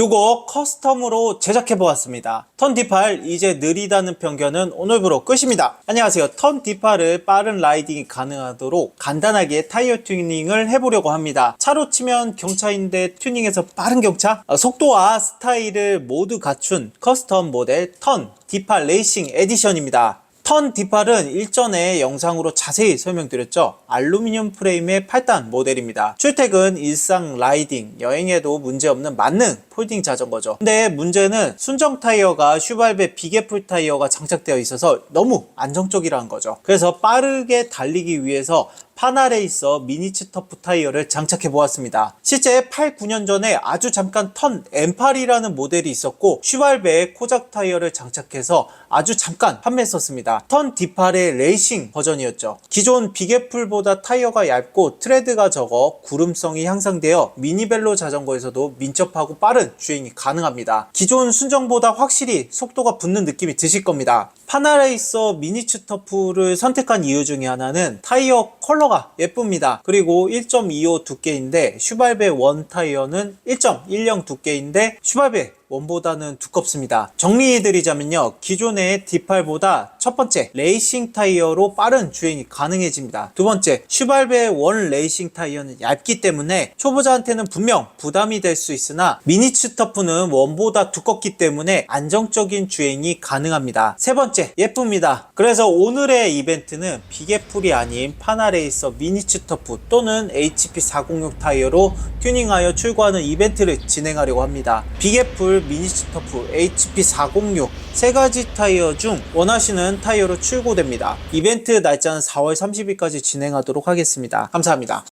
요거 커스텀으로 제작해 보았습니다. 턴 D8 이제 느리다는 편견은 오늘부로 끝입니다. 안녕하세요. 턴 D8을 빠른 라이딩이 가능하도록 간단하게 타이어 튜닝을 해보려고 합니다. 차로 치면 경차인데 튜닝해서 빠른 경차? 어, 속도와 스타일을 모두 갖춘 커스텀 모델 턴 D8 레이싱 에디션입니다. 턴 D8은 일전에 영상으로 자세히 설명드렸죠. 알루미늄 프레임의 8단 모델입니다. 출퇴근, 일상 라이딩, 여행에도 문제없는 만능 폴딩 자전거죠. 근데 문제는 순정 타이어가 슈발베 비계풀 타이어가 장착되어 있어서 너무 안정적이라는 거죠. 그래서 빠르게 달리기 위해서 파나레이서 미니츠 터프 타이어를 장착해 보았습니다. 실제 8, 9년 전에 아주 잠깐 턴 M8이라는 모델이 있었고 슈발베의 코작 타이어를 장착해서 아주 잠깐 판매했었습니다. 턴 D8의 레이싱 버전이었죠. 기존 비계풀보다 타이어가 얇고 트레드가 적어 구름성이 향상되어 미니벨로 자전거에서도 민첩하고 빠른 주행이 가능합니다. 기존 순정보다 확실히 속도가 붙는 느낌이 드실 겁니다. 파나레이서 미니츠 터프를 선택한 이유 중에 하나는 타이어 컬러가 예쁩니다. 그리고 1.25 두께인데 슈발베 원 타이어는 1.10 두께인데 슈발베 원보다는 두껍습니다. 정리해드리자면요. 기존의 D8보다 첫 번째 레이싱 타이어로 빠른 주행이 가능해집니다. 두 번째 슈발베 원 레이싱 타이어는 얇기 때문에 초보자한테는 분명 부담이 될 수 있으나 미니 츠 터프는 원보다 두껍기 때문에 안정적인 주행이 가능합니다. 세 번째 예쁩니다. 그래서 오늘의 이벤트는 비계풀이 아닌 파나레이서 미니 츠 터프 또는 HP406 타이어로 튜닝하여 출고하는 이벤트를 진행하려고 합니다. 비계풀 미니츠 터프 HP406 세 가지 타이어 중 원하시는 타이어로 출고됩니다. 이벤트 날짜는 4월 30일까지 진행하도록 하겠습니다. 감사합니다.